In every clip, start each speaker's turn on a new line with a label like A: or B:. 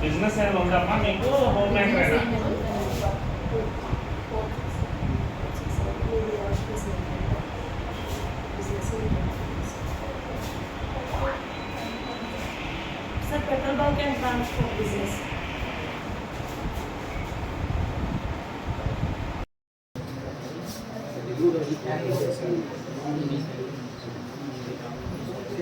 A: Business ఏమైనా ఉందమ్మా మీకు homemaker
B: sir petrol bunk and transport business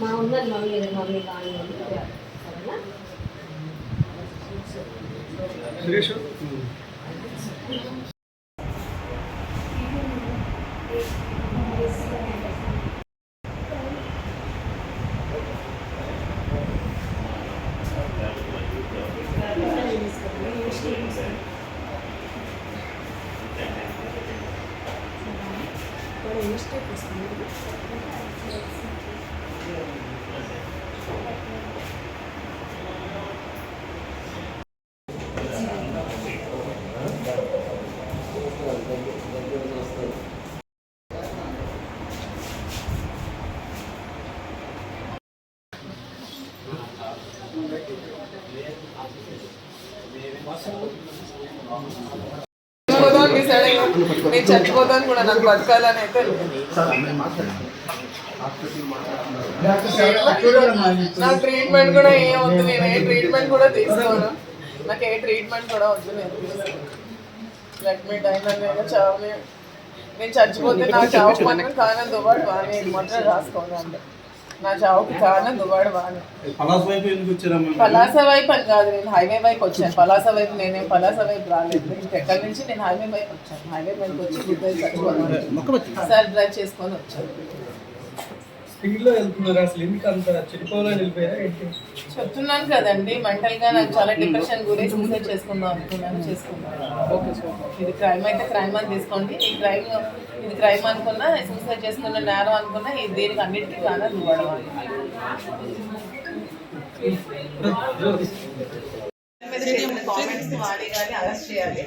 C: మా ఉన్నది మమ్మీ మమ్మీ కానీ సరేనా?
B: మిస్టేక్ వస్తుంది
D: నేను చచ్చిపోతాను కూడా నాకు బతకాలని అయితే నా ట్రీట్మెంట్ కూడా ఏం వద్దు నేను ఏ ట్రీట్మెంట్ కూడా తీసుకోను నాకు ఏ ట్రీట్మెంట్ కూడా వద్దు నేను లెట్ మీ టైం అనేది నేను చచ్చిపోతే నాకు చావుకు మాత్రం కానీ దువ్వాడు కానీ ఇది మాత్రం రాసుకోండి నా చావుకి కారణం దువ్వాడు వాని
E: పలాస వైపు ఎందుకు వచ్చారమ్మా
D: పలాస వైపు అని కాదు నేను హైవే వైపు వచ్చాను. పలాస వైపు నేనేం పలాస వైపు రాలేదు. ఇంకెక్కడి నుంచి నేను హైవే వైపు వచ్చాను. హైవే వైపు వచ్చి సార్ డ్రైవ్ చేసుకొని వచ్చాను.
F: స్పీడ్లో వెళ్తున్నారు. అసలు ఎందుకు అంత చెడిపోవాలని వెళ్ళిపోయారా ఏంటి?
D: చెప్తున్నాను కదండి మెంటల్గా నాకు చాలా డిప్రెషన్ గురి సూసైడ్ చేసుకుందాం అనుకున్నాను చేసుకున్నాను ఇది క్రైమ్ అయితే క్రైమ్ అని తీసుకోండి. ఈ క్రైమ్ ఇది క్రైమ్ అనుకున్నా సూసైడ్ చేసుకున్న నేరం అనుకున్నా ఈ దీనికి అన్నిటికీ కానా నువ్వడం కామెంట్స్ వాడి కానీ అరెస్ట్ చేయాలి.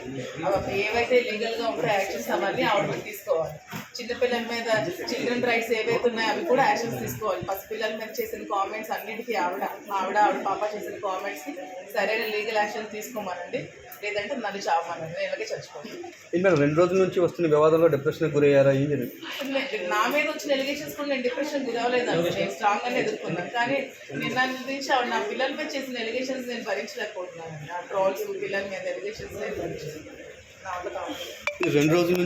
D: ఏవైతే లీగల్గా ఉంటాయో యాక్షన్స్ అవన్నీ ఆవిడ తీసుకోవాలి. చిన్నపిల్లల మీద చిల్డ్రన్ రైట్స్ ఏవైతే ఉన్నాయో అవి కూడా యాక్షన్స్ తీసుకోవాలి. పసిపిల్లల మీద చేసిన కామెంట్స్ అన్నిటికీ ఆవిడ ఆవిడ ఆవిడ పాప చేసిన కామెంట్స్కి సరైన లీగల్ యాక్షన్ తీసుకోమనండి. లేదంటే నన్ను చావమనండి నేను ఇలాగే చచ్చిపోతాను
F: రెండు రోజుల నుంచి వస్తున్న వివాదంలో డిప్రెషన్ గురయ్యారా? ఏం జరిగింది?
D: నా మీద వచ్చిన ఎలిగేషన్స్ కూడా నేను డిప్రెషన్ గురవలేదు అనుకో నేను స్ట్రాంగ్ గానే ఎదుర్కొన్నాను. కానీ నిన్న నుంచి ఆవిడ నా పిల్లలపై చేసిన ఎలిగేషన్స్ నేను భరించలేకపోతున్నాను ఆ ట్రోల్స్ పిల్లల మీద ఎలిగేషన్స్ నేను భరించలేదు
F: రెండు రోజుల